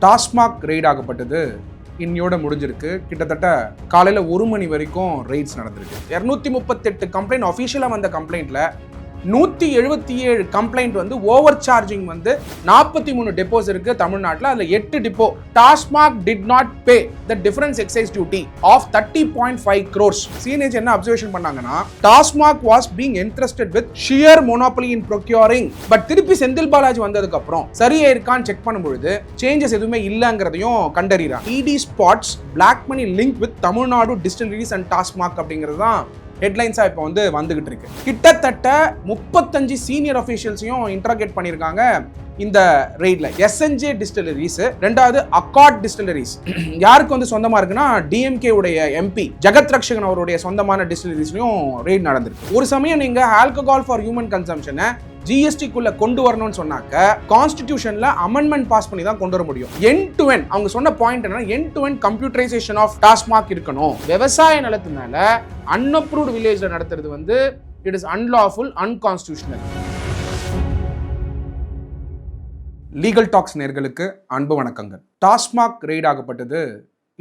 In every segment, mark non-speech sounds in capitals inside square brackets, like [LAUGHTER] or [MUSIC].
TASMAC raid ஆகப்பட்டது. இன்னையோட முடிஞ்சிருக்கு. கிட்டத்தட்ட காலையில் ஒரு மணி வரைக்கும் ரெய்ட்ஸ் நடந்திருக்கு. இரநூத்தி முப்பத்தெட்டு கம்ப்ளைண்ட் அஃபிஷியலாக வந்த கம்ப்ளைண்ட்டில் நூற்றி எழுபத்தி ஏழு கம்ப்ளைண்ட் வந்து ஓவர் சார்ஜிங் வந்து நாற்பத்தி மூணு டெப்போஸ் இருக்கு தமிழ்நாட்டில். அதில் எட்டு depot TASMAC did not pay the difference excise duty of thirty point five crores சீனேஜ் என்ன அப்சர்வேஷன் பண்ணாங்கன்னா TASMAC was being interested with sheer monopoly in procuring but திருப்பி செந்தில் பாலாஜி வந்ததுக்கு அப்புறம் சரியா இருக்கான்னு செக் பண்ணும்பொழுது சேஞ்சஸ் எதுவுமே இல்லைங்கிறதையும் கண்டறிறான் ED spots black money link with Tamil Nadu distilleries and TASMAC அப்படிங்கிறது தான் ஹெட்லைன்ஸாக இப்போ வந்து வந்துகிட்டு இருக்கு. கிட்டத்தட்ட முப்பத்தஞ்சு சீனியர் அஃபீஷியல்ஸையும் இன்டராகேட் பண்ணியிருக்காங்க இந்த ரெய்டில் எஸ்என்ஜே டிஸ்டிலரிஸ் ரெண்டாவது அக்காட் டிஸ்டிலரிஸ் [CLEARS THROAT] யாருக்கு வந்து சொந்தமாக இருக்குன்னா டிஎம்கே உடைய எம்பி ஜெகத் ரக்ஷகன் அவருடைய சொந்தமான டிஸ்டிலரிஸ்லையும் ரெய்ட் நடந்திருக்கு. ஒரு சமயம் நீங்கள் ஆல்கஹால் ஃபார் ஹியூமன் கன்சம்ஷனை ஜிஎஸ்டிக்குள்ள கொண்டு வரணும்னு சொன்னாக்க கான்ஸ்டிடியூஷன்ல அமெண்ட்மெண்ட் பாஸ் பண்ணி தான் கொண்டு வர முடியும். என் டு என் அவங்க சொன்ன பாயிண்ட் என்ன end to end computerization of TASMAC இருக்கணும். விவசாய நிலத்து மேல அன்அப்ரூவ்டு வில்லேஜ்ல நடத்துறது வந்து it is unlawful unconstitutional legal talks நேர்களுக்கு அன்பு வணக்கங்கள். டாஸ்மாக் ரெய்ட் ஆகப்பட்டது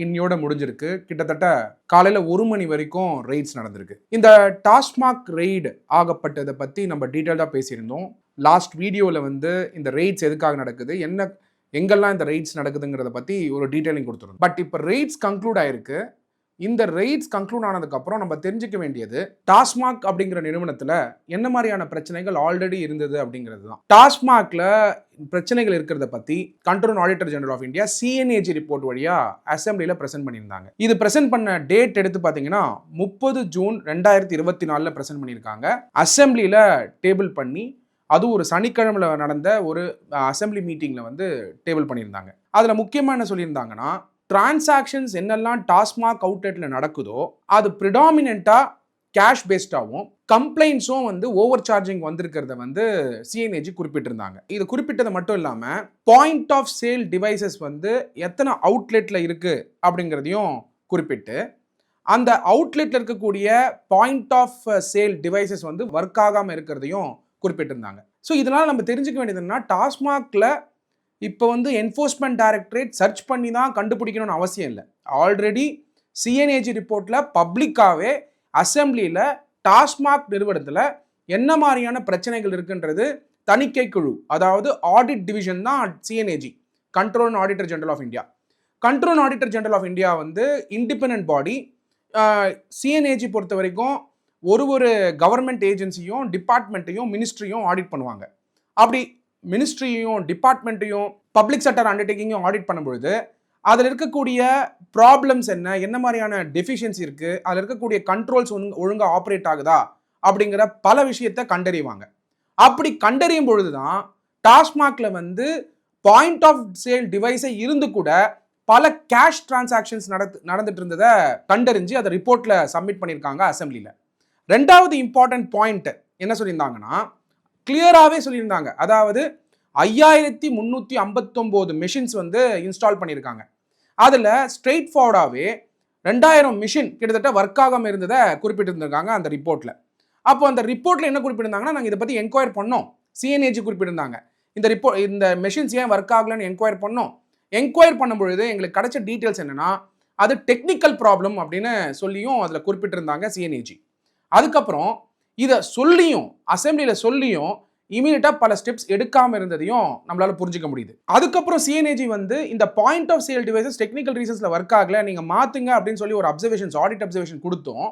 இன்னையோட முடிஞ்சிருக்கு. கிட்டத்தட்ட காலையில் ஒரு மணி வரைக்கும் ரெய்ட்ஸ் நடந்திருக்கு. இந்த டாஸ்மாக் ரெய்டு ஆகப்பட்டதை பற்றி நம்ம டீட்டெயில்டாக பேசியிருந்தோம். லாஸ்ட் வீடியோவில் வந்து இந்த ரெய்ட்ஸ் எதுக்காக நடக்குது என்ன எங்கெல்லாம் இந்த ரெய்ட்ஸ் நடக்குதுங்கிறத பற்றி ஒரு டீட்டெயிலிங் கொடுத்துருந்தோம். பட் இப்போ ரெய்ட்ஸ் கன்க்ளூட் ஆயிருக்கு. இந்த ரெய்ட்ஸ் கன்க்ளூட் ஆனதுக்கப்புறம் நம்ம தெரிஞ்சுக்க வேண்டியது டாஸ்மாக் அப்படிங்கிற நிறுவனத்தில் என்ன மாதிரியான பிரச்சனைகள் ஆல்ரெடி இருந்தது அப்படிங்கிறது தான் டாஸ்மாக்ல பிரச்சனைகள் இருக்கிறத பற்றி control auditor general of India C and A G report வழியாக அசம்பிளியில் ப்ரெசென்ட் பண்ணியிருந்தாங்க. இது ப்ரெசென்ட் பண்ண டேட் எடுத்து பார்த்தீங்கன்னா முப்பது ஜூன் ரெண்டாயிரத்தி இருபத்தி நாலில் ப்ரெசென்ட் பண்ணியிருக்காங்க. அசம்பிளியில் டேபிள் பண்ணி அதுவும் ஒரு சனிக்கிழமையில் நடந்த ஒரு அசம்பிளி மீட்டிங்கில் வந்து டேபிள் பண்ணியிருந்தாங்க. அதில் முக்கியமாக என்ன சொல்லியிருந்தாங்கன்னா டிரான்சாக்ஷன்ஸ் என்னெல்லாம் டாஸ்மாக் அவுட்லெட்டில் நடக்குதோ அது ப்ரிடாமினண்ட்டாக கேஷ் பேஸ்டாகவும் கம்ப்ளைண்ட்ஸும் வந்து ஓவர் சார்ஜிங் வந்திருக்கிறத வந்து சிஎன்ஏஜி குறிப்பிட்டிருந்தாங்க. இது குறிப்பிட்டது மட்டும் இல்லாமல் பாயிண்ட் ஆஃப் சேல் டிவைசஸ் வந்து எத்தனை அவுட்லெட்டில் இருக்குது அப்படிங்கிறதையும் குறிப்பிட்டு அந்த அவுட்லெட்டில் இருக்கக்கூடிய பாயிண்ட் ஆஃப் சேல் டிவைசஸ் வந்து ஒர்க் ஆகாமல் இருக்கிறதையும் குறிப்பிட்டிருந்தாங்க. ஸோ இதனால் நம்ம தெரிஞ்சுக்க வேண்டியது என்னன்னா டாஸ்மாகில் இப்போ வந்து என்ஃபோர்ஸ்மெண்ட் டைரக்டரேட் சர்ச் பண்ணி தான் கண்டுபிடிக்கணும்னு அவசியம் இல்லை. ஆல்ரெடி சிஎன்ஏஜி ரிப்போர்ட்டில் பப்ளிக்காகவே அசம்பிளியில் டாஸ்மாக் நிறுவனத்தில் என்ன மாதிரியான பிரச்சனைகள் இருக்குன்றது தணிக்கை குழு அதாவது ஆடிட் டிவிஷன் தான் C and A G control auditor general of India control auditor general of India வந்து independent body C and A G பொறுத்த வரைக்கும் ஒரு ஒரு கவர்மெண்ட் ஏஜென்சியும் டிபார்ட்மெண்ட்டையும் மினிஸ்ட்ரியும் ஆடிட் பண்ணுவாங்க. அப்படி மினிஸ்ட்ரியையும் டிபார்ட்மெண்ட்டையும் பப்ளிக் செக்டர் அண்டர்டேக்கிங்கையும் ஆடிட் பண்ணும்பொழுது அதில் இருக்கக்கூடிய ப்ராப்ளம்ஸ் என்ன என்ன மாதிரியான டெஃபிஷியன்சி இருக்குது அதில் இருக்கக்கூடிய கண்ட்ரோல்ஸ் ஒழுங்காக ஆப்ரேட் ஆகுதா அப்படிங்கிற பல விஷயத்தை கண்டறிவாங்க. அப்படி கண்டறியும் பொழுது தான் டாஸ்மாகில் வந்து பாயிண்ட் ஆஃப் சேல் டிவைஸை இருந்து கூட பல கேஷ் டிரான்சாக்ஷன்ஸ் நடத்து நடந்துட்டு இருந்ததை கண்டறிஞ்சு அதை ரிப்போர்ட்டில் சப்மிட் பண்ணியிருக்காங்க அசம்பிளியில் ரெண்டாவது இம்பார்ட்டன்ட் பாயிண்ட் என்ன சொல்லியிருந்தாங்கன்னா கிளியராகவே சொல்லியிருந்தாங்க. அதாவது ஐயாயிரத்தி முந்நூற்றி ஐம்பத்தொம்போது மிஷின்ஸ் வந்து இன்ஸ்டால் பண்ணியிருக்காங்க. அதில் ஸ்ட்ரெயிட் ஃபார்வர்டாகவே ரெண்டாயிரம் மிஷின் கிட்டத்தட்ட ஒர்க் ஆகாமல் இருந்ததை குறிப்பிட்டிருந்திருக்காங்க அந்த ரிப்போர்ட்டில் அப்போ அந்த ரிப்போர்ட்டில் என்ன குறிப்பிட்டிருந்தாங்கன்னா நாங்கள் இதை பற்றி என்கொயர் பண்ணோம். சிஎன்ஏஜி குறிப்பிட்டிருந்தாங்க. இந்த ரிப்போர்ட் இந்த மிஷின்ஸ் ஏன் ஒர்க் ஆகலன்னு என்கொயர் பண்ணோம். என்கொயர் பண்ணும்பொழுது எங்களுக்கு கிடைச்ச டீட்டெயில்ஸ் என்னென்னா அது டெக்னிக்கல் ப்ராப்ளம் அப்படின்னு சொல்லியும் அதில் குறிப்பிட்டிருந்தாங்க சிஎன்ஏஜி அதுக்கப்புறம் இதை சொல்லியும் அசம்பிளியில் சொல்லியும் இமீடியட்டாக பல ஸ்டெப்ஸ் எடுக்காமல் இருந்ததையும் நம்மளால் புரிஞ்சுக்க முடியுது. அதுக்கப்புறம் சிஎன்ஏஜி வந்து இந்த point of sale devices technical ரீசன்ஸில் work ஆகலை நீங்கள் மாற்றுங்க அப்படின்னு சொல்லி ஒரு அப்சர்வேஷன்ஸ் ஆடிட் அப்சர்வேஷன் கொடுத்தோம்.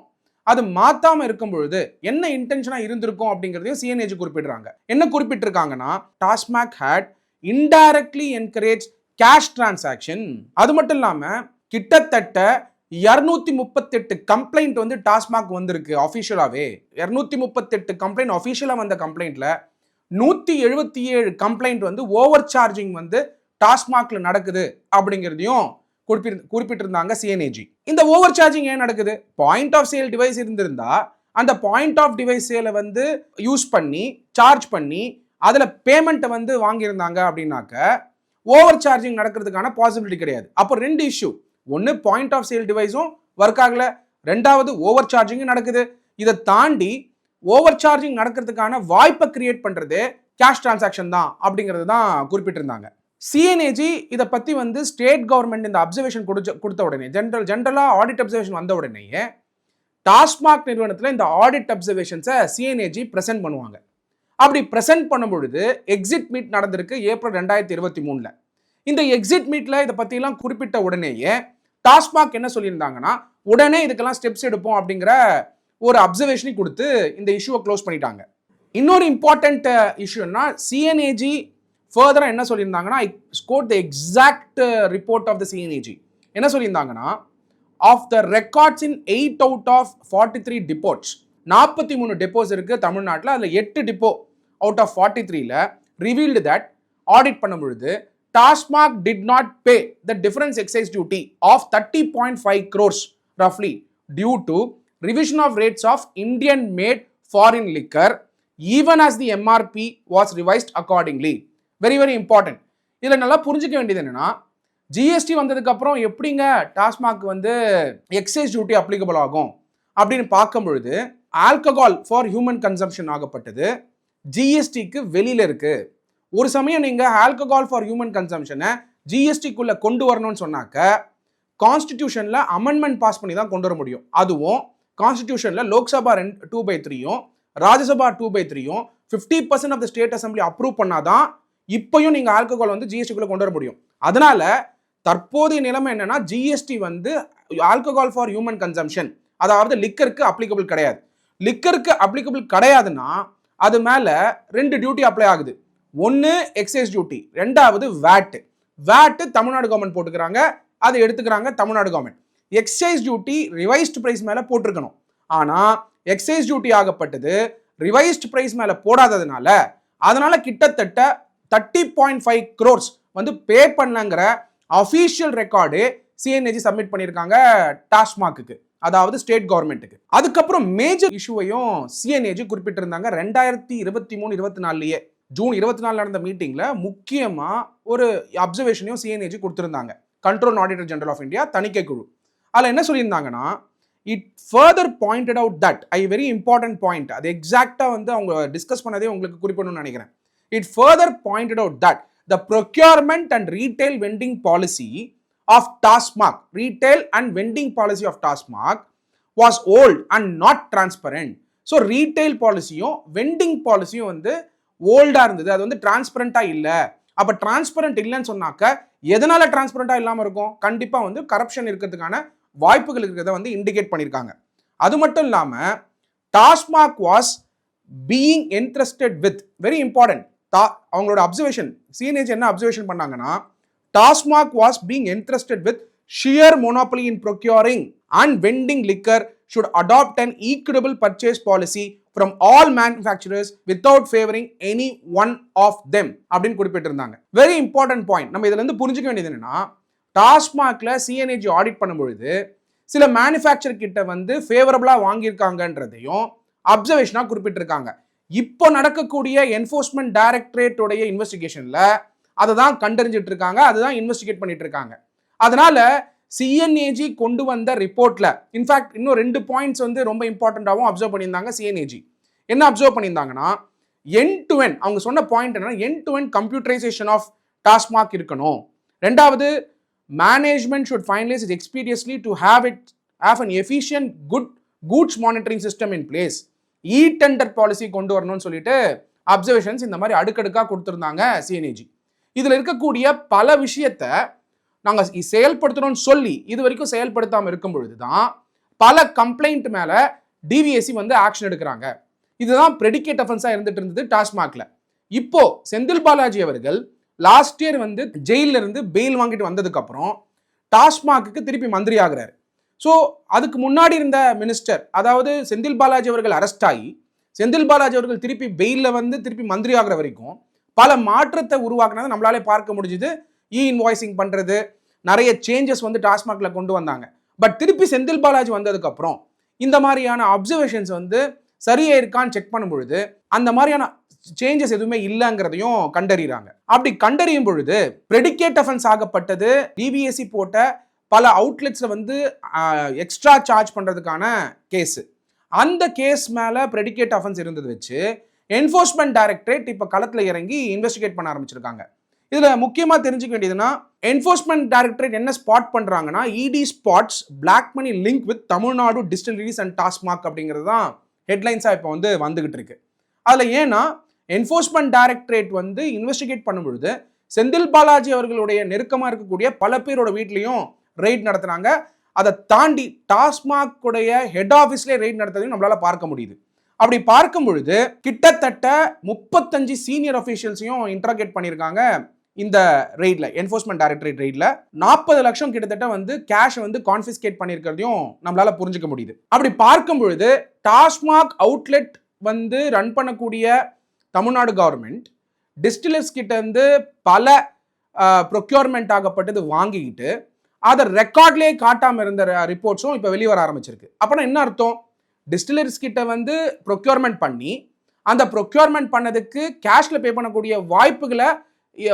அது மாற்றாமல் இருக்கும் பொழுது என்ன இன்டென்ஷனாக இருந்திருக்கும் அப்படிங்கிறதையும் சிஎன்ஏஜி குறிப்பிடுறாங்க. என்ன குறிப்பிட்டிருக்காங்கன்னா TASMAC had indirectly encourage cash transaction அது மட்டும் இல்லாமல் கிட்டத்தட்ட இரநூத்தி முப்பத்தெட்டு கம்ப்ளைண்ட் வந்து டாஸ்மாக் வந்திருக்கு அஃபிஷியலாகவே இரநூத்தி முப்பத்தெட்டு கம்ப்ளைண்ட் அஃபிஷியலாக வந்த கம்ப்ளைண்ட்டில் நூற்றி எழுபத்தி ஏழு கம்ப்ளைண்ட் வந்து ஓவர் சார்ஜிங் வந்து டாஸ்மாக்ல நடக்குது அப்படிங்கிறதையும் குறிப்பிட்டு குறிப்பிட்டிருந்தாங்க சிஎன்ஏஜி இந்த ஓவர் சார்ஜிங் ஏன் நடக்குது? பாயிண்ட் ஆஃப் சேல் டிவைஸ் இருந்திருந்தா அந்த பாயிண்ட் ஆஃப் டிவைஸ் சேலை வந்து யூஸ் பண்ணி சார்ஜ் பண்ணி அதில் பேமெண்ட்டை வந்து வாங்கியிருந்தாங்க அப்படின்னாக்க ஓவர் சார்ஜிங் நடக்கிறதுக்கான பாசிபிலிட்டி கிடையாது. அப்போ ரெண்டு இஷ்யூ ஒன்று பாயிண்ட் ஆஃப் சேல் டிவைஸும் ஒர்க் ஆகலை. ரெண்டாவது ஓவர் சார்ஜிங்கும் நடக்குது. இதை தாண்டி ஓவர் சார்ஜிங் நடக்கிறதுக்கான வாய்ப்பை கிரியேட் பண்ணுறது கேஷ் டிரான்சாக்ஷன் தான் அப்படிங்கிறது தான் குறிப்பிட்டிருந்தாங்க. சிஎன்ஏஜி இதை பற்றி வந்து ஸ்டேட் கவர்மெண்ட் இந்த அப்சர்வேஷன் கொடுத்த கொடுத்த உடனே ஜென்ரல் ஜென்ரலாக ஆடிட் அப்சர்வேஷன் வந்த உடனேயே டாஸ்மாக் நிறுவனத்தில் இந்த ஆடிட் அப்சர்வேஷன்ஸை சிஎன்ஏஜி ப்ரெசென்ட் பண்ணுவாங்க. அப்படி ப்ரெசென்ட் பண்ணும் பொழுது எக்ஸிட் மீட் நடந்திருக்கு ஏப்ரல் ரெண்டாயிரத்தி இருபத்தி மூணில். இந்த எக்ஸிட் மீட்டில் இதை பற்றிலாம் குறிப்பிட்ட உடனேயே டாஸ்மாக் என்ன சொல்லியிருந்தாங்கன்னா உடனே இதுக்கெல்லாம் ஸ்டெப்ஸ் எடுப்போம் அப்படிங்கிற ஒரு அப்சர்வேஷனை கொடுத்து இந்த இஷ்யூவை க்ளோஸ் பண்ணிட்டாங்க. இன்னொரு இம்பார்ட்டண்ட் இஷ்யூன்னா சிஎன்ஏஜி ஃபர்தராக என்ன சொல்லியிருந்தாங்கன்னா I quote the exact report of the C and AG என்ன சொல்லியிருந்தாங்கன்னா of the records in eight out of forty three depots நாற்பத்தி மூணு டிப்போஸ் இருக்குது தமிழ்நாட்டில் அதில் எட்டு டிப்போ அவுட் ஆஃப் ஃபார்ட்டி த்ரீல ரிவீல்டு தட் ஆடிட் பண்ணும் பொழுது TASMAC did not pay the difference excise duty of thirty point five crores ரஃப்லி due to revision of rates of Indian made foreign liquor even as the MRP was revised accordingly very very important இதில் நல்லா புரிஞ்சிக்க வேண்டியது என்னென்னா GST வந்ததுக்கப்புறம் எப்படிங்க டாஸ்மாக் வந்து excise duty applicable ஆகும்? அப்படின்னு பார்க்கும் பொழுது ஆல்கஹால் ஃபார் ஹியூமன் கன்சம்ஷன் ஆகப்பட்டது ஜிஎஸ்டிக்கு வெளியில் இருக்குது ஒரு சமயம் நீங்கள் ஆல்கஹால் ஃபார் ஹியூமன் கன்சம்ஷனை ஜிஎஸ்டிக்குள்ளே கொண்டு வரணும்னு சொன்னாக்க கான்ஸ்டிடியூஷனில் அமெண்ட்மெண்ட் பாஸ் பண்ணி தான் கொண்டு வர முடியும். அதுவும் கான்ஸ்டிடியூஷனில் லோக்சபா ரெண்டு டூ பை த்ரீயும் ராஜ்யசபா டூ பை த்ரீயும் fifty percent of the state assembly approve பண்ணாதான் இப்பயும் நீங்கள் ஆல்கஹால் வந்து ஜிஎஸ்டிக்குள்ளே கொண்டு வர முடியும். அதனால தற்போதைய நிலைமை என்னன்னா ஜிஎஸ்டி வந்து ஆல்கஹால் ஃபார் ஹியூமன் கன்சம்ஷன் அதாவது லிக்கருக்கு அப்ளிகபிள் கிடையாது. லிக்கருக்கு அப்ளிகபிள் கிடையாதுன்னா அது மேலே ரெண்டு டியூட்டி அப்ளை ஆகுது. ஒன்று எக்ஸைஸ் டியூட்டி ரெண்டாவது வேட்டு வேட்டு தமிழ்நாடு கவர்மெண்ட் போட்டுக்கிறாங்க அதை எடுத்துக்கிறாங்க Tamil Nadu government excise duty revised price மேலே போட்டிருக்கணும். ஆனால் எக்ஸைஸ் டியூட்டி ஆகப்பட்டது ரிவைஸ்ட் ப்ரைஸ் மேலே போடாததுனால அதனால் கிட்டத்தட்ட தேர்ட்டி பாயிண்ட் ஃபைவ் க்ரோர்ஸ் வந்து pay பண்ணங்கிற official record C and A G submit பண்ணியிருக்காங்க டாஸ்மாக்கு அதாவது ஸ்டேட் கவர்மெண்ட்டுக்கு அதுக்கப்புறம் மேஜர் இஷ்யூவையும் சிஎன்ஏஜி குறிப்பிட்டிருந்தாங்க ரெண்டாயிரத்தி இருபத்தி மூணு இருபத்தி நாலுலேயே. ஜூன் இருபத்தி நாலு நடந்த மீட்டிங்கில் முக்கியமாக ஒரு அப்சர்வேஷனையும் சிஎன்ஏஜி கொடுத்துருந்தாங்க. Control auditor general of India தணிக்கை குழு. அதில் என்ன சொல்லியிருந்தாங்கன்னா it further pointed out that I very important point அது எக்ஸாக்டாக வந்து அவங்க டிஸ்கஸ் பண்ணதே உங்களுக்கு குறிப்பிடணும்னு நினைக்கிறேன். It further pointed out that the procurement and retail vending policy of TASMAC retail and vending policy of TASMAC was old and not transparent so retail பாலிசியும் vending பாலிசியும் வந்து ஓல்டாக இருந்தது. அது வந்து டிரான்ஸ்பரண்ட்டாக இல்லை. அப்போ டிரான்ஸ்பரண்ட் இல்லைன்னு சொன்னாக்க எதனால டிரான்ஸ்பரண்ட்டாக இல்லாமல் இருக்கும்? கண்டிப்பாக வந்து கரப்ஷன் இருக்கிறதுக்கான வாய்ப்புகள் இருக்கிறத வந்து இண்டிகேட் பண்ணியிருக்காங்க அது மட்டும் இல்லாமல் TASMAC was being interested with very important டா அவங்களோட அப்சர்வேஷன் சீனேஜ் என்ன அப்சர்வேஷன் பண்ணாங்கன்னா TASMAC was being interested with sheer monopoly in procuring and vending liquor should adopt an equitable purchase policy from all manufacturers without favouring any one of them அப்படின்னு குறிப்பிட்டிருந்தாங்க. Very important point நம்ம இதுல இருந்து புரிஞ்சுக்க வேண்டியது என்னன்னா டாஸ்மாக்ல சிஎன்ஏஜி audit பண்ணும்பொழுது சில மேனுஃபேக்சர் கிட்ட வந்து ஃபேவரபுளாக வாங்கியிருக்காங்கன்றதையும் அப்சர்வேஷனாக குறிப்பிட்டிருக்காங்க. இப்போ நடக்கக்கூடிய என்ஃபோர்ஸ்மெண்ட் டைரக்டரேட்டோடைய இன்வெஸ்டிகேஷனில் அதை தான் கண்டறிஞ்சிட்டு இருக்காங்க அதுதான் இன்வெஸ்டிகேட் பண்ணிட்டு இருக்காங்க. அதனால சிஎன்ஏஜி கொண்டு வந்த ரிப்போர்ட்டில் இன்ஃபேக்ட் இன்னும் ரெண்டு பாயிண்ட்ஸ் வந்து ரொம்ப இம்பார்ட்டண்ட்டாகவும் அப்சர்வ் பண்ணியிருந்தாங்க சிஎன்ஏஜி என்ன அப்சர்வ் பண்ணியிருந்தாங்கன்னா என் டு என் அவங்க சொன்ன பாயிண்ட் என்னன்னா end to end computerization of TASMAC இருக்கணும். ரெண்டாவது management should finalise it expeditiously to have it have an efficient good goods monitoring system in place e tender policy கொண்டு வரணும்னு சொல்லிட்டு அப்சர்வேஷன்ஸ் இந்த மாதிரி அடுக்கடுக்காக கொடுத்துருந்தாங்க சிஎன்ஏஜி இதில் இருக்கக்கூடிய பல விஷயத்தை நாங்கள் செயல்படுத்தணும்னு சொல்லி இது வரைக்கும் செயல்படுத்தாமல் இருக்கும் பொழுது தான் பல கம்ப்ளைண்ட் மேலே டிவிஎஸ்சி வந்து ஆக்ஷன் எடுக்கிறாங்க. இதுதான் ப்ரெடிகேட் அஃபென்ஸாக இருந்துட்டு இருந்தது டாஸ்மாக்ல. இப்போ செந்தில் பாலாஜி அவர்கள் லாஸ்ட் இயர் வந்து ஜெயிலில் இருந்து பெயில் வாங்கிட்டு வந்ததுக்கப்புறம் டாஸ்மாக்கு திருப்பி மந்திரி ஆகிறார். ஸோ அதுக்கு முன்னாடி இருந்த மினிஸ்டர் அதாவது செந்தில் பாலாஜி அவர்கள் அரெஸ்ட் ஆகி செந்தில் பாலாஜி அவர்கள் திருப்பி பெயிலில் வந்து திருப்பி மந்திரி ஆகிற வரைக்கும் பல மாற்றத்தை உருவாக்குனதை நம்மளாலே பார்க்க முடிஞ்சுது. இ இன்வாய்ஸிங் பண்ணுறது நிறைய சேஞ்சஸ் வந்து டாஸ்மாகில் கொண்டு வந்தாங்க. பட் திருப்பி செந்தில் பாலாஜி வந்ததுக்கப்புறம் இந்த மாதிரியான அப்சர்வேஷன்ஸ் வந்து சரியா இருக்கான்னு செக் பண்ணும் பொழுது அந்த மாதிரியான சேஞ்சஸ் எதுவுமே இல்லைங்கிறதையும் கண்டறிகிறாங்க அப்படி கண்டறியும் பொழுது ப்ரெடிகேட் அஃபென்ஸ் ஆகப்பட்டது டிபிஎஸ்சி போட்ட பல அவுட்லெட்ஸில் வந்து எக்ஸ்ட்ரா சார்ஜ் பண்ணுறதுக்கான கேஸு அந்த கேஸ் மேலே ப்ரெடிகேட் அஃபென்ஸ் இருந்தது வச்சு என்ஃபோர்ஸ்மெண்ட் டைரக்டரேட் இப்போ களத்தில் இறங்கி இன்வெஸ்டிகேட் பண்ண ஆரம்பிச்சிருக்காங்க. இதில் முக்கியமாக தெரிஞ்சுக்க வேண்டியதுன்னா என்ஃபோர்ஸ்மெண்ட் டைரக்டரேட் என்ன ஸ்பாட் பண்ணுறாங்கன்னா ED spots black money link with Tamil Nadu distilleries and TASMAC அப்படிங்கிறது தான் ஹெட்லைன்ஸாக இப்போ வந்து வந்துகிட்டு இருக்கு. அதில் ஏன்னா என்ஃபோர்ஸ்மெண்ட் டைரக்டரேட் வந்து இன்வெஸ்டிகேட் பண்ணும் பொழுது செந்தில் பாலாஜி அவர்களுடைய நெருக்கமாக இருக்கக்கூடிய பல பேரோட வீட்லேயும் ரெய்ட் நடத்துனாங்க அதை தாண்டி டாஸ்மாகுடைய ஹெட் ஆஃபீஸ்லேயே ரெய்ட் நடத்துறதையும் நம்மளால் பார்க்க முடியுது. அப்படி பார்க்கும் பொழுது கிட்டத்தட்ட முப்பத்தஞ்சு சீனியர் அஃபீஷியல்ஸையும் இன்ட்ராகேட் பண்ணியிருக்காங்க. இந்த ரெய்டில் என்ஃபோர்ஸ்மெண்ட் டைரக்டரேட் ரெய்டில் நாற்பது லட்சம் கிட்டத்தட்ட வந்து கேஷ் வந்து கான்ஃபிஸ்கேட் பண்ணியிருக்கிறதையும் நம்மளால புரிஞ்சுக்க முடியுது. அப்படி பார்க்கும் பொழுது டாஸ்மாக் அவுட்லெட் வந்து ரன் பண்ணக்கூடிய தமிழ்நாடு கவர்மெண்ட் டிஸ்டிலர்ஸ் கிட்டேருந்து பல ப்ரொக்யூர்மெண்ட் ஆகப்பட்டது வாங்கிக்கிட்டு அதை ரெக்கார்ட்லேயே காட்டாமல் இருந்த ரிப்போர்ட்ஸும் இப்போ வெளிவர ஆரம்பிச்சிருக்கு. அப்போனா என்ன அர்த்தம்? டிஸ்டிலர்ஸ் கிட்ட வந்து ப்ரொக்யூர்மெண்ட் பண்ணி அந்த ப்ரொக்யூர்மெண்ட் பண்ணதுக்கு கேஷில் பே பண்ணக்கூடிய வாய்ப்புகளை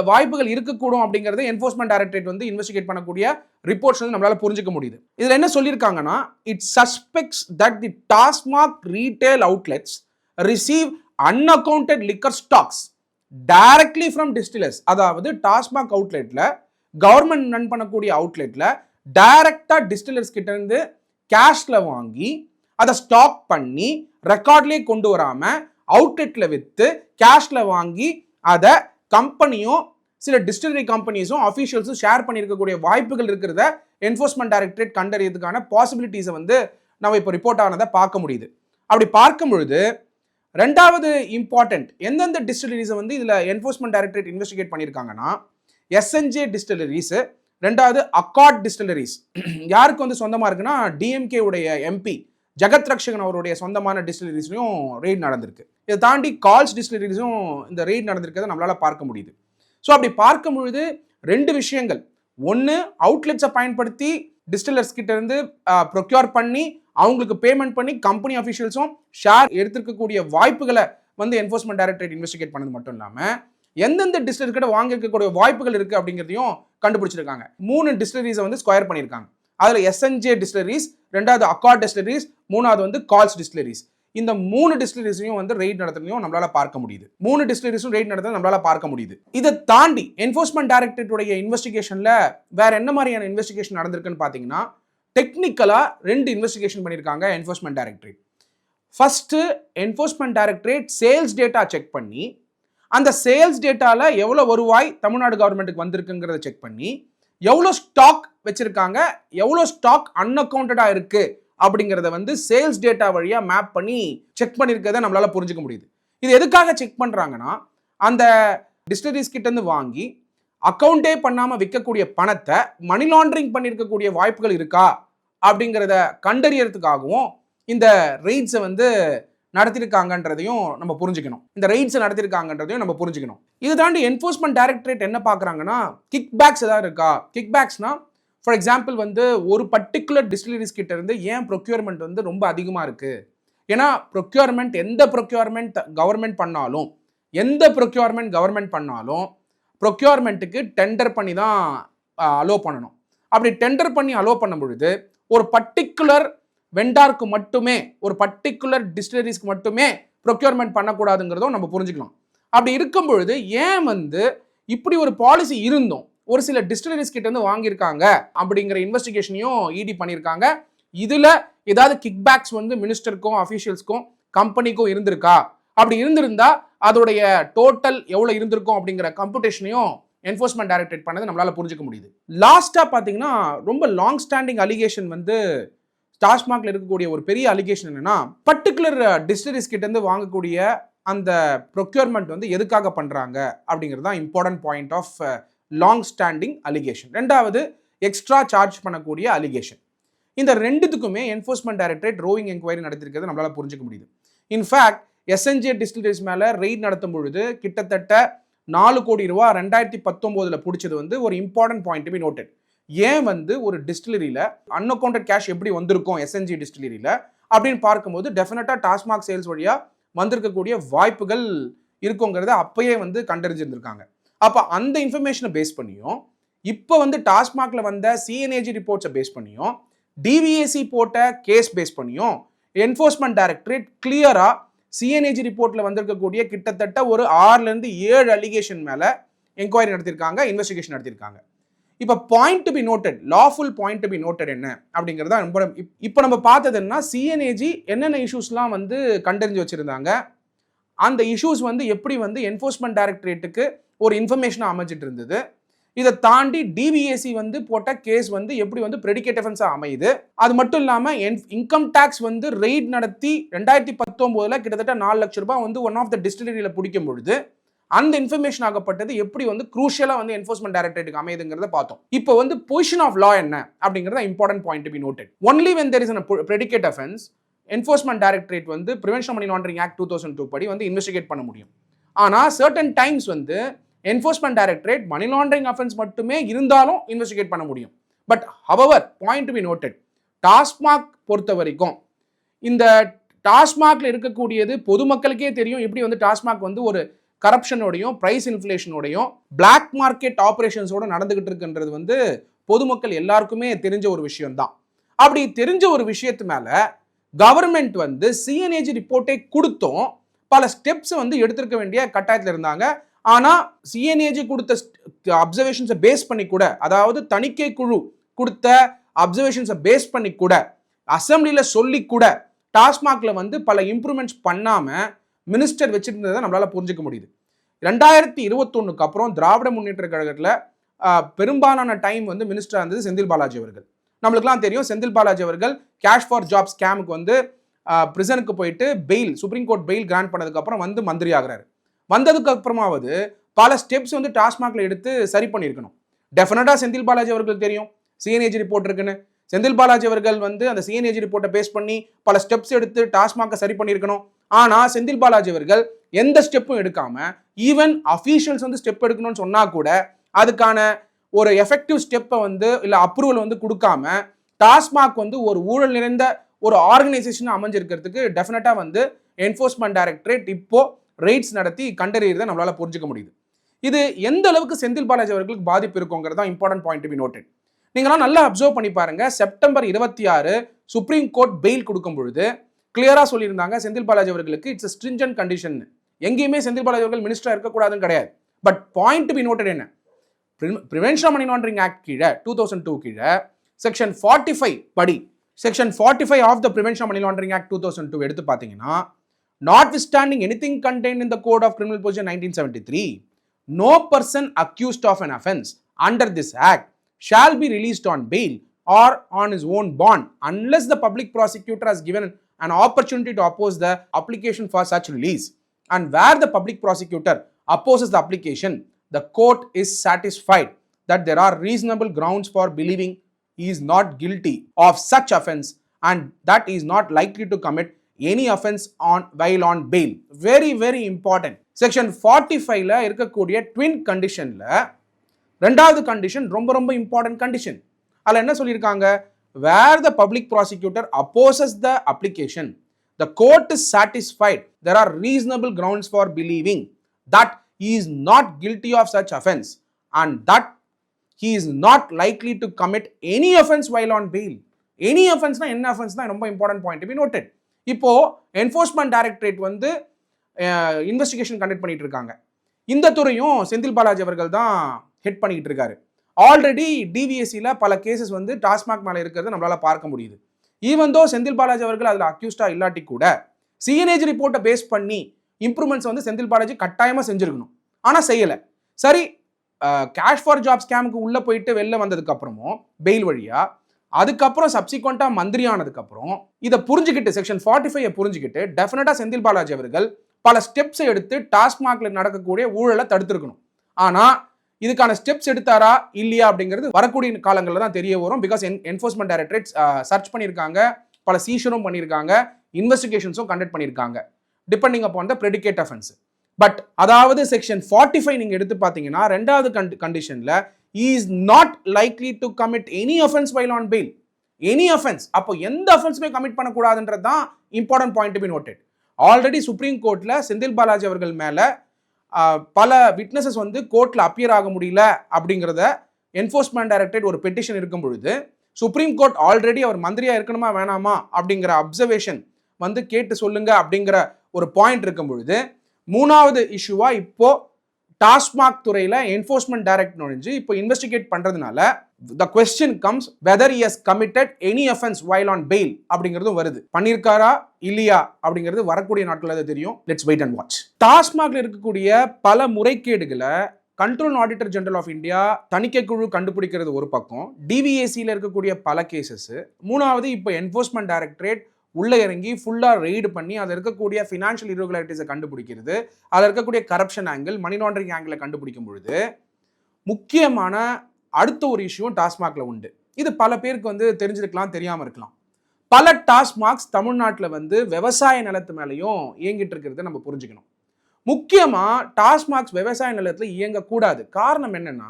வாய்ப்புகள் இருக்கக்கூடும் அப்படிங்கிறத என்ஃபோர்ஸ்மெண்ட் டைரக்டரேட் வந்து இன்வெஸ்டிகேட் பண்ணக்கூடிய ரிப்போர்ட்ஸ் வந்து நம்மளால புரிஞ்சுக்க முடியுது. இதுல என்ன சொல்லியிருக்காங்கன்னா it suspects that the TASMAC retail outlets receive unaccounted liquor stocks directly from distillers அதாவது டாஸ்மாக் அவுட்லெட்ல கவர்மெண்ட் ரன் பண்ணக்கூடிய அவுட்லெட்ல டைரக்டா டிஸ்டிலர்ஸ் கிட்ட இருந்து கேஷ்ல வாங்கி அதை ஸ்டாக் பண்ணி ரெக்கார்ட்லேயே கொண்டு வராம அவுட்லெட்ல வித்து கேஷ்ல வாங்கி அதை கம்பெனியும் சில டிஸ்டிலரி கம்பெனிஸும் அஃபீஷியல்ஸும் ஷேர் பண்ணியிருக்கக்கூடிய வாய்ப்புகள் இருக்கிறத என்ஃபோர்ஸ்மெண்ட் டைரக்டரேட் கண்டறியதுக்கான பாசிபிலிட்டிஸை வந்து நம்ம இப்போ ரிப்போர்ட் ஆனதை பார்க்க முடியுது. அப்படி பார்க்கும் பொழுது ரெண்டாவது இம்பார்ட்டன்ட் எந்தெந்த டிஸ்டிலரிஸை வந்து இதில் என்ஃபோர்ஸ்மெண்ட் டைரக்டரேட் இன்வெஸ்டிகேட் பண்ணியிருக்காங்கன்னா எஸ்என்ஜே டிஸ்டிலரிஸு ரெண்டாவது அக்கார்ட் டிஸ்டிலரிஸ் யாருக்கு வந்து சொந்தமாக இருக்குன்னா டிஎம்கே உடைய எம்பி ஜெகத் ரக்ஷகன் அவருடைய சொந்தமான டிஸ்டிலரிஸ்லையும் ரெய்ட் நடந்திருக்கு. இதை தாண்டி கால்ஸ் டிஸ்டிலரிஸும் இந்த ரெய்ட் நடந்திருக்கிறத நம்மளால் பார்க்க முடியுது. ஸோ அப்படி பார்க்கும் பொழுது ரெண்டு விஷயங்கள். ஒன்று அவுட்லெட்ஸை பயன்படுத்தி டிஸ்டிலர்ஸ் கிட்டேருந்து ப்ரொக்யூர் பண்ணி அவங்களுக்கு பேமெண்ட் பண்ணி கம்பெனி அஃபிஷியல்ஸும் ஷேர் எடுத்துருக்கக்கூடிய வாய்ப்புகளை வந்து என்ஃபோர்ஸ்மெண்ட் டைரக்டரேட் இன்வெஸ்டிகேட் பண்ணது மட்டும் இல்லாமல் எந்தெந்த டிஸ்டிலர்கிட்ட வாங்கிருக்கக்கூடிய வாய்ப்புகள் இருக்குது அப்படிங்கிறதையும் கண்டுபிடிச்சிருக்காங்க. மூணு டிஸ்டிலரிஸை வந்து ஸ்கொயர் பண்ணியிருக்காங்க. அதில் எஸ்என்ஜே டிஸ்டிலரிஸ் ரெண்டாவது அக்கார்ட் டிஸ்டிலரிஸ் மூணாவது வந்து கால்ஸ் டிஸ்டிலரிஸ் இந்த மூணு டிஸ்டிலரிஸையும் வந்து ரெய்ட் நடத்துறதையும் நம்மளால பார்க்க முடியுது. மூணு டிஸ்டிலரிஸும் ரெய்ட் நடத்துறது நம்மளால பார்க்க முடியுது. இதை தாண்டி என்ஃபோர்ஸ்மெண்ட் டைரக்டரேட்டுடைய இன்வெஸ்டிகேஷன்ல வேற என்ன மாதிரியான இன்வெஸ்டிகேஷன் நடந்திருக்குன்னு பார்த்தீங்கன்னா டெக்னிக்கலாக ரெண்டு இன்வெஸ்டிகேஷன் பண்ணியிருக்காங்க enforcement directorate first enforcement directorate sales data check பண்ணி அந்த சேல்ஸ் டேட்டாவில் எவ்வளோ வருவாய் தமிழ்நாடு கவர்மெண்ட்டுக்கு வந்திருக்குங்கிறத செக் பண்ணி எவ்வளோ ஸ்டாக் வச்சுருக்காங்க? எவ்வளோ ஸ்டாக் அன்அக்கௌண்டடாக இருக்குது அப்படிங்கிறத வந்து சேல்ஸ் டேட்டா வழியாக மேப் பண்ணி செக் பண்ணியிருக்கிறத நம்மளால் புரிஞ்சுக்க முடியுது. இது எதுக்காக செக் பண்ணுறாங்கன்னா அந்த டிஸ்டரிஸ் கிட்டேருந்து வாங்கி அக்கௌண்ட்டே பண்ணாமல் விற்கக்கூடிய பணத்தை மணி லாண்ட்ரிங் பண்ணியிருக்கக்கூடிய வாய்ப்புகள் இருக்கா? அப்படிங்கிறத கண்டறியறதுக்காகவும் இந்த ரெய்ட்ஸை வந்து நடத்திருக்காங்கன்றதையும் நம்ம புரிஞ்சுக்கணும். இந்த ரைட்ஸை நடத்திருக்காங்கன்றதையும் நம்ம புரிஞ்சுக்கணும். இது தாண்டி என்ஃபோர்ஸ்மெண்ட் டைரக்டரேட் என்ன பார்க்குறாங்கன்னா கிக் பேக்ஸ் ஏதாவது இருக்கா? கிக் பேக்ஸ்னா ஃபார் எக்ஸாம்பிள் வந்து ஒரு பர்டிகுலர் டிஸ்டிலரிஸ் கிட்ட இருந்து ஏன் ப்ரொக்யூர்மெண்ட் வந்து ரொம்ப அதிகமாக இருக்குது ஏன்னா ப்ரொக்யூர்மெண்ட் எந்த ப்ரொக்யூர்மெண்ட் கவர்மெண்ட் பண்ணாலும் எந்த ப்ரொக்யூர்மெண்ட் கவர்மெண்ட் பண்ணாலும் ப்ரொக்யூர்மெண்ட்டுக்கு டெண்டர் பண்ணி தான் அலோவ் பண்ணணும். அப்படி டெண்டர் பண்ணி அலோவ் பண்ணும் பொழுது ஒரு பர்டிகுலர் வெண்டாருக்கு மட்டுமே ஒரு பர்டிகுலர் டிஸ்டிலரிஸ்க்கு மட்டுமே ப்ரொக்யூர்மெண்ட் பண்ணக்கூடாதுங்கிறதும் நம்ம புரிஞ்சுக்கலாம். அப்படி இருக்கும் பொழுது ஏன் வந்து இப்படி ஒரு பாலிசி இருந்தும் ஒரு சில டிஸ்டிலரிஸ் கிட்ட இருந்து வாங்கியிருக்காங்க அப்படிங்கிற இன்வெஸ்டிகேஷனையும் இடி பண்ணியிருக்காங்க. இதில் ஏதாவது கிக்பேக்ஸ் வந்து மினிஸ்டருக்கும் அஃபீஷியல்ஸ்க்கும் கம்பெனிக்கும் இருந்திருக்கா? அப்படி இருந்திருந்தா அதோடைய டோட்டல் எவ்வளோ இருந்திருக்கும் அப்படிங்கிற கம்ப்யூட்டேஷனையும் என்ஃபோர்ஸ்மெண்ட் டைரக்டரேட் பண்ணது நம்மளால புரிஞ்சுக்க முடியுது. லாஸ்ட்டாக பார்த்தீங்கன்னா ரொம்ப லாங் ஸ்டாண்டிங் அலிகேஷன் வந்து டாஸ்மாக்ல இருக்கக்கூடிய ஒரு பெரிய அலிகேஷன் என்னன்னா பர்டிகுலர் டிஸ்டரிஸ் கிட்ட இருந்து வாங்கக்கூடிய அந்த ப்ரொக்யூர்மெண்ட் வந்து எதுக்காக பண்றாங்க அப்படிங்கிறது தான் important point of long standing allegation ரெண்டாவது எக்ஸ்ட்ரா சார்ஜ் பண்ணக்கூடிய அலிகேஷன் இந்த ரெண்டுத்துக்குமே என்ஃபோர்ஸ்மெண்ட் டைரக்டரேட் ரோவிங் என்கொயரி நடத்திருக்கிறது நம்மளால புரிஞ்சுக்க முடியுது. இன்ஃபேக்ட் எஸ்என்ஜே டிஸ்டிலரிஸ் மேலே ரெய்ட் நடத்தும் பொழுது கிட்டத்தட்ட நாலு கோடி ரூபா ரெண்டாயிரத்தி பத்தொம்போதில் பிடிச்சது வந்து ஒரு இம்பார்ட்டன்ட் பாயிண்ட் பி நோட்டட் ஏன் வந்து ஒரு டிஸ்டிலரியில் அன்அக்கௌண்டட் கேஷ் எப்படி வந்திருக்கும் எஸ்என்ஜி டிஸ்டிலரியில் அப்படின்னு பார்க்கும்போது டெஃபினட்டாக டாஸ்மாக் சேல்ஸ் வழியாக வந்திருக்கக்கூடிய வாய்ப்புகள் இருக்குங்கிறத அப்பயே வந்து கண்டறிஞ்சிருந்திருக்காங்க. அப்போ அந்த இன்ஃபர்மேஷனை பேஸ் பண்ணியும் இப்போ வந்து டாஸ்மாக்ல வந்த சிஎன்ஏஜி ரிப்போர்ட்ஸை பேஸ் பண்ணியும் டிவிஏசி போட்ட கேஸ் பேஸ் பண்ணியும் என்ஃபோர்ஸ்மெண்ட் டைரக்டரேட் கிளியராக சிஎன்ஏஜி ரிப்போர்ட்டில் வந்திருக்கக்கூடிய கிட்டத்தட்ட ஒரு ஆறுலேருந்து ஏழு அலிகேஷன் மேலே என்கொயரி நடத்தியிருக்காங்க இன்வெஸ்டிகேஷன் நடத்தியிருக்காங்க இப்போ point to be noted lawful point to be noted என்ன? அப்படிங்கிறத ரொம்ப இப்போ நம்ம பார்த்தது என்ன சிஎன்ஏஜி என்னென்ன இஷ்யூஸ்லாம் வந்து கண்டறிஞ்சு வச்சுருந்தாங்க? அந்த இஷ்யூஸ் வந்து எப்படி வந்து என்ஃபோர்ஸ்மெண்ட் டைரக்டரேட்டுக்கு ஒரு இன்ஃபர்மேஷனாக அமைஞ்சிட்டு இருந்தது? இதை தாண்டி டிவிஎஸ்சி வந்து போட்ட கேஸ் வந்து எப்படி வந்து ப்ரெடிகேட் டிஃபென்ஸாக அமையுது? அது மட்டும் இல்லாமல் இன்கம் டேக்ஸ் வந்து ரெய்ட் நடத்தி ரெண்டாயிரத்தி பத்தொம்போதில் கிட்டத்தட்ட நாலு லட்ச ரூபாய் வந்து ஒன் ஆஃப் த டிஸ்டிலரியில் பிடிக்கும் பொழுது அந்த இன்ஃபர்மேஷன் ஆகப்பட்டது எப்படி வந்து குரூஷியலாக வந்து என்ஃபோர்ஸ்மெண்ட் டைரக்டரேட்டுக்கு அமையுதுங்கிறத பார்த்தோம். இப்போ வந்து பொசிஷன் ஆஃப் லா என்ன அப்படிங்கிறத important point be noted only when there is an predicate offence enforcement directorate வந்து prevention money laundering act two thousand two படி வந்து இன்வெஸ்டிகேட் பண்ண முடியும். ஆனால் சர்டன் டைம்ஸ் வந்து enforcement directorate money laundering offence மட்டுமே இருந்தாலும் இன்வெஸ்டிகேட் பண்ண முடியும். But however point to be noted TASMAC பொறுத்த வரைக்கும் இந்த டாஸ்மாக்ல இருக்கக்கூடியது பொதுமக்களுக்கே தெரியும். எப்படி வந்து டாஸ்மாக் வந்து ஒரு கரப்ஷனோடையும் ப்ரைஸ் இன்ஃப்ளேஷனோடையும் பிளாக் மார்க்கெட் ஆப்ரேஷன்ஸோட நடந்துகிட்டு இருக்குன்றது வந்து பொதுமக்கள் எல்லாருக்குமே தெரிஞ்ச ஒரு விஷயம் தான் அப்படி தெரிஞ்ச ஒரு விஷயத்து மேலே கவர்மெண்ட் வந்து சிஎன்ஏஜி ரிப்போர்ட்டை கொடுத்தும் பல ஸ்டெப்ஸ் வந்து எடுத்திருக்க வேண்டிய கட்டாயத்தில் இருந்தாங்க. ஆனால் சிஎன்ஏஜி கொடுத்த அப்சர்வேஷன்ஸை பேஸ் பண்ணி கூட அதாவது தணிக்கை குழு கொடுத்த அப்சர்வேஷன்ஸை பேஸ் பண்ணி கூட அசம்பிளியில் சொல்லி கூட டாஸ்மாகில் வந்து பல இம்ப்ரூவ்மெண்ட்ஸ் பண்ணாமல் மினிஸ்டர் வச்சுருந்ததை நம்மளால புரிஞ்சுக்க முடியுது. ரெண்டாயிரத்தி இருபத்தொன்னுக்கு அப்புறம் திராவிட முன்னேற்ற கழகத்தில் பெரும்பாலான டைம் வந்து மினிஸ்டராக இருந்தது செந்தில் பாலாஜி அவர்கள். நம்மளுக்குலாம் தெரியும் செந்தில் பாலாஜி அவர்கள் கேஷ் ஃபார் ஜாப் ஸ்கேமுக்கு வந்து பிரிசனுக்கு போயிட்டு bail supreme court bail grant பண்ணதுக்கப்புறம் வந்து மந்திரி ஆகிறாரு வந்ததுக்கு அப்புறமாவது பல ஸ்டெப்ஸ் வந்து டாஸ்மாகில் எடுத்து சரி பண்ணியிருக்கணும். டெஃபினட்டாக செந்தில் பாலாஜி அவர்களுக்கு தெரியும் சிஎன்ஏஜி ரிப்போர்ட் இருக்குன்னு. செந்தில் பாலாஜி அவர்கள் வந்து அந்த சிஎன்ஏஜி ரிப்போர்ட்டை பேஸ் பண்ணி பல ஸ்டெப்ஸ் எடுத்து டாஸ்மாகை சரி பண்ணியிருக்கணும். ஆனால் செந்தில் பாலாஜி அவர்கள் எந்த ஸ்டெப்பும் எடுக்காம ஈவன் அஃபீஷியல்ஸ் வந்து ஸ்டெப் எடுக்கணும்னு சொன்னால் கூட அதுக்கான ஒரு எஃபெக்டிவ் ஸ்டெப்பை வந்து இல்லை அப்ரூவல் வந்து கொடுக்காம டாஸ்மாக் வந்து ஒரு ஊழல் நிறைந்த ஒரு ஆர்கனைசேஷன் அமைஞ்சிருக்கிறதுக்கு டெஃபினட்டாக வந்து என்ஃபோர்ஸ்மெண்ட் டைரக்டரேட் இப்போ ரெய்ட்ஸ் நடத்தி கண்டறியறதை நம்மளால் புரிஞ்சுக்க முடியுது. இது எந்த அளவுக்கு செந்தில் பாலாஜி அவர்களுக்கு பாதிப்பு இருக்குங்கிறது தான் இம்பார்ட்டன்ட் பாயிண்ட் பி நோட்டட் நீங்களாம் நல்லா அப்சர்வ் பண்ணி பாருங்க. செப்டம்பர் இருபத்தி ஆறு சுப்ரீம் கோர்ட் பெயில் கொடுக்கும் பொழுது கிளியராக சொல்லியிருந்தாங்க செந்தில் பாலாஜி அவர்களுக்கு இட்ஸ் ஸ்ட்ரிஞ்சன் கண்டிஷன் எங்கேயுமே செந்தில் பாலாஜி அவர்கள் மினிஸ்டராக இருக்கக்கூடாதுன்னு கிடையாது. பட் பாயிண்ட் பி நோட்டட் என்ன? ப்ரிவென்ஷன் மணி லாண்டரிங் ஆக்ட் கீழே டூ தௌசண்ட் டூ கீழே செக்ஷன் ஃபார்ட்டி ஃபைவ் படி section forty five of the prevention money laundering act two thousand two எடுத்து பார்த்தீங்கன்னா notwithstanding anything anything contained in the Code of Criminal Procedure 1973, no person accused of an offence under this act shall be released on bail or on his own bond unless the public prosecutor has given an opportunity to oppose the application for such release. And where the public prosecutor opposes the application, the court is satisfied that there are reasonable grounds for believing he is not guilty of such offense and that he is not likely to commit any offence on while on bail very very important section forty ஃபைவ்ல இருக்கக்கூடிய twin கண்டிஷன்ல ரெண்டாவது condition ரொம்ப ரொம்ப important condition அதில் என்ன சொல்லியிருக்காங்க where the public prosecutor opposes the application the court is satisfied there are reasonable grounds for believing that he is not guilty of such offense and that he is not likely to commit any offense while on bail. Any அஃபென்ஸ்னா என்ன offence தான் ரொம்ப important point be noted இப்போ enforcement directorate வந்து uh, investigation conduct பண்ணிட்டு இருக்காங்க. இந்த துறையும் செந்தில் பாலாஜி அவர்கள் தான் ஹெட் பண்ணிக்கிட்டு இருக்காரு. ஆல்ரெடி டிவிஎஸ்சியில் பல கேசஸ் வந்து டாஸ்மாக் மேலே இருக்கிறத நம்மளால் பார்க்க முடியுது. ஈவன் தோ செந்தில் பாலாஜி அவர்கள் அதில் அக்யூஸ்டாக இல்லாட்டி கூட சிஎன்ஏஜ் ரிப்போர்ட்டை பேஸ் பண்ணி இம்ப்ரூவ்மெண்ட்ஸ் வந்து செந்தில் பாலாஜி கட்டாயமாக செஞ்சுருக்கணும். ஆனால் செய்யலை. சரி கேஷ் ஃபார் ஜாப் ஸ்கேமுக்கு உள்ளே போயிட்டு வெளில வந்ததுக்கப்புறமும் பெயில் வழியாக அதுக்கப்புறம் சப்சிக்வெண்ட்டாக மந்திரி ஆனதுக்கப்புறம் இதை புரிஞ்சுக்கிட்டு செக்ஷன் ஃபார்ட்டி ஃபைவ் புரிஞ்சுக்கிட்டு டெஃபினட்டாக செந்தில் பாலாஜி அவர்கள் பல ஸ்டெப்ஸை எடுத்து டாஸ்மாகில் நடக்கக்கூடிய ஊழலை தடுத்துருக்கணும். ஆனால் இதுக்கான ஸ்டெப்ஸ் எடுத்தாரா இல்லையா அப்படிங்கிறது வரக்கூடிய காலங்களில் தான் தெரிய வரும். பிகாஸ் என் என்ஃபோர்ஸ்மெண்ட் டைரக்டரேட் சர்ச் பண்ணியிருக்காங்க. பல சீஷனும் பண்ணியிருக்காங்க. இன்வெஸ்டிகேஷன்ஸும் கண்டக்ட் பண்ணியிருக்காங்க. Depending upon the predicate offence but அதாவது செக்ஷன் ஃபார்ட்டி ஃபைவ் நீங்கள் எடுத்து பார்த்தீங்கன்னா ரெண்டாவது கண்டி கண்டிஷனில் is not likely to commit any offence while on bail any offence அப்போ எந்த அஃபென்ஸுமே கமிட் பண்ணக்கூடாதுன்றது தான் important point be noted already supreme கோர்ட்டில் செந்தில் பாலாஜி அவர்கள் மேலே பல விட்னஸஸ் வந்து கோர்ட்டில் அப்பியர் ஆக முடியல அப்படிங்கிறத என்ஃபோர்ஸ்மெண்ட் டைரக்டரேட் ஒரு பெட்டிஷன் இருக்கும் பொழுது சுப்ரீம் கோர்ட் ஆல்ரெடி அவர் மந்திரியாக இருக்கணுமா வேணாமா அப்படிங்கிற அப்சர்வேஷன் வந்து கேட்டு சொல்லுங்க அப்படிங்கிற ஒரு பாயிண்ட் இருக்கும் பொழுது மூணாவது இஷ்யூவாக இப்போது டாஸ்மாக் துறையில என்ஃபோர்ஸ்மெண்ட் டைரக்ட் நுழைஞ்சு இப்போ இன்வெஸ்டிகேட் பண்றதுனால the question comes whether is committed any offence while on bail அப்படிங்கிறதும் வருது. பண்ணியிருக்காரா இல்லையா? அப்படிங்கிறது வரக்கூடிய நாட்கள் அது தெரியும். லெட்ஸ் வெயிட் அண்ட் வாட்ச் டாஸ்மாக்ல இருக்கக்கூடிய பல முறைகேடுகளை comptroller auditor general of India தணிக்கை குழு கண்டுபிடிக்கிறது ஒரு பக்கம். டிவிஏசியில் இருக்கக்கூடிய பல கேசஸ் மூணாவது இப்போ என்ஃபோர்ஸ்மெண்ட் டைரக்டரேட் உள்ளே இறங்கி ஃபுல்லாக ரெய்டு பண்ணி அதில் இருக்கக்கூடிய ஃபினான்ஷியல் irregularities-அ கண்டுபிடிக்கிறது. அதில் இருக்கக்கூடிய கரப்ஷன் ஆங்கிள் மணி லாண்டரிங் ஆங்கிளை கண்டுபிடிக்கும் பொழுது முக்கியமான அடுத்த ஒரு இஷ்யூவும் டாஸ்மாகில் உண்டு. இது பல பேருக்கு வந்து தெரிஞ்சிருக்கலாம் தெரியாமல் இருக்கலாம். பல டாஸ்மாக்ஸ் தமிழ்நாட்டில் வந்து விவசாய நிலத்து மேலேயும் இயங்கிட்டு இருக்கிறத நம்ம புரிஞ்சுக்கணும். முக்கியமாக டாஸ்மாக்ஸ் விவசாய நிலத்தில் இயங்கக்கூடாது. காரணம் என்னன்னா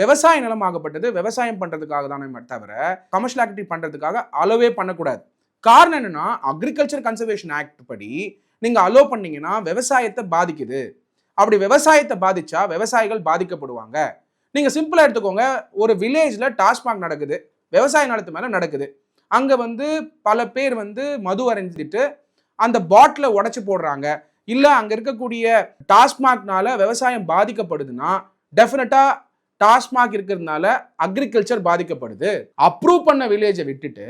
விவசாய நிலமாகப்பட்டது விவசாயம் பண்ணுறதுக்காக தானே தவிர கமர்ஷியல் ஆக்டிவிட்டி பண்ணுறதுக்காக அலோவே பண்ணக்கூடாது. காரணம் என்னன்னா அக்ரிகல்ச்சர் கன்சர்வேஷன் ஆக்ட் படி நீங்க அலோ பண்ணீங்கன்னா விவசாயத்தை பாதிக்குது. அப்படி விவசாயத்தை பாதிச்சா விவசாயிகள் பாதிக்கப்படுவாங்க. நீங்க சிம்பிளா எடுத்துக்கோங்க ஒரு வில்லேஜ்ல டாஸ்மாக் நடக்குது. விவசாய நிலத்து மேல நடக்குது. அங்க வந்து பல பேர் வந்து மது அரைஞ்சிட்டு அந்த பாட்டிலை உடச்சு போடுறாங்க. இல்ல அங்க இருக்கக்கூடிய டாஸ்மாக்னால விவசாயம் பாதிக்கப்படுதுன்னா டெஃபினட்டா டாஸ்மாக் இருக்கிறதுனால அக்ரிகல்ச்சர் பாதிக்கப்படுது. அப்ரூவ் பண்ண வில்லேஜை விட்டுட்டு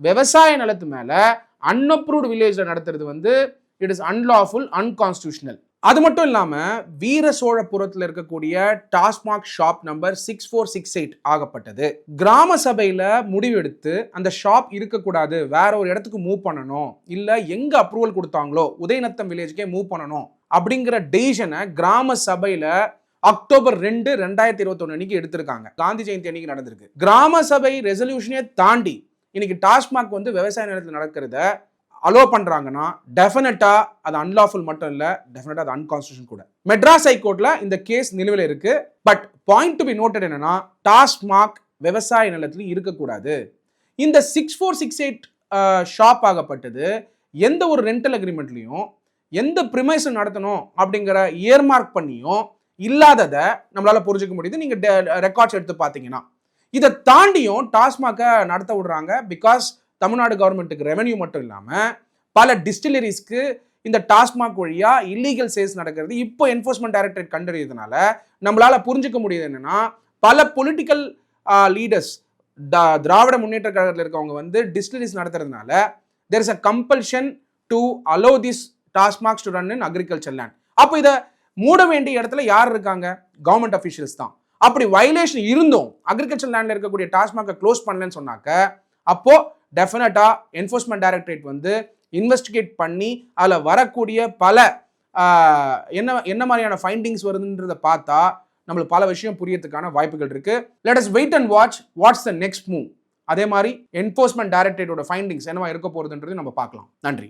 விவசாய நிலத்து மேலே அன்அப்ரூவ்டு வில்லேஜில் நடத்துறது வந்து இட் இஸ் அன்லாஃபுல் அன்கான்ஸ்டியூஷனல் அது மட்டும் இல்லாமல் வீர சோழபுரத்தில் இருக்கக்கூடிய TASMAC shop number six four six eight ஆகப்பட்டது. கிராம சபையில் முடிவெடுத்து அந்த ஷாப் இருக்கக்கூடாது வேற ஒரு இடத்துக்கு மூவ் பண்ணணும் இல்லை எங்கே அப்ரூவல் கொடுத்தாங்களோ உதயநத்தம் வில்லேஜ்க்கே மூவ் பண்ணணும் அப்படிங்கிற டெசிஷனை கிராம சபையில் அக்டோபர் ரெண்டு ரெண்டாயிரத்தி இருபத்தொன்னு அன்னைக்கு எடுத்திருக்காங்க. காந்தி ஜெயந்தி அன்னைக்கு நடந்திருக்கு. கிராம சபை ரெசல்யூஷனே தாண்டி இன்னைக்கு டாஸ்மாக் வந்து விவசாய நிலத்தில் நடக்கிறத அலோ பண்ணுறாங்கன்னா டெஃபினட்டாக அது அன்லாஃபுல் மட்டும் இல்லை டெஃபினட்டாக அது அன்கான்ஸ்டியூஷன் கூட. மெட்ராஸ் ஹைகோர்ட்டில் இந்த கேஸ் நிலுவையில் இருக்குது but point to be noted என்னன்னா டாஸ்மாக் விவசாய நிலத்தில் இருக்கக்கூடாது. இந்த six four six eight shop ஆகப்பட்டது. எந்த ஒரு ரெண்டல் அக்ரிமெண்ட்லையும் எந்த ப்ரிமைஸும் நடத்தணும் அப்படிங்கிற இயர்மார்க் பண்ணியும் இல்லாததை நம்மளால் புரிஞ்சுக்க முடியுது. நீங்கள் ரெக்கார்ட்ஸ் எடுத்து பார்த்தீங்கன்னா. இதை தாண்டியும் டாஸ்மாகை நடத்த விடுறாங்க. பிகாஸ் தமிழ்நாடு கவர்மெண்ட்டுக்கு ரெவென்யூ மட்டும் இல்லாமல் பல டிஸ்டிலரிஸ்க்கு இந்த டாஸ்மாக் வழியாக இல்லீகல் சேல்ஸ் நடக்கிறது. இப்போ என்ஃபோர்ஸ்மெண்ட் டைரக்டரேட் கண்டறியதுனால நம்மளால் புரிஞ்சுக்க முடியுது என்னென்னா பல பொலிட்டிக்கல் லீடர்ஸ் திராவிட முன்னேற்ற கழகத்தில் இருக்கவங்க வந்து distilleries நடத்துறதுனால there is a compulsion to allow this TASMACs to run in agriculture land அப்போ இதை மூட வேண்டிய இடத்துல யார் இருக்காங்க? கவர்மெண்ட் அஃபீஷியல்ஸ் தான். அப்படி வயலேஷன் இருந்தும் அக்ரிகல்ச்சர் லேண்டில் இருக்கக்கூடிய டாஸ்மாகை க்ளோஸ் பண்ணலன்னு சொன்னாக்க அப்போது டெஃபினட்டாக என்ஃபோர்ஸ்மெண்ட் டைரக்டரேட் வந்து இன்வெஸ்டிகேட் பண்ணி அதில் வரக்கூடிய பல என்ன என்ன மாதிரியான ஃபைண்டிங்ஸ் வருதுன்றதை பார்த்தா நம்மளுக்கு பல விஷயம் புரியறதுக்கான வாய்ப்புகள் இருக்கு. Let us wait and watch what's the next move அதே மாதிரி என்ஃபோர்ஸ்மெண்ட் டைரக்டரேட்டோட ஃபைண்டிங்ஸ் என்னவா இருக்க போகிறதுன்றது நம்ம பார்க்கலாம். நன்றி.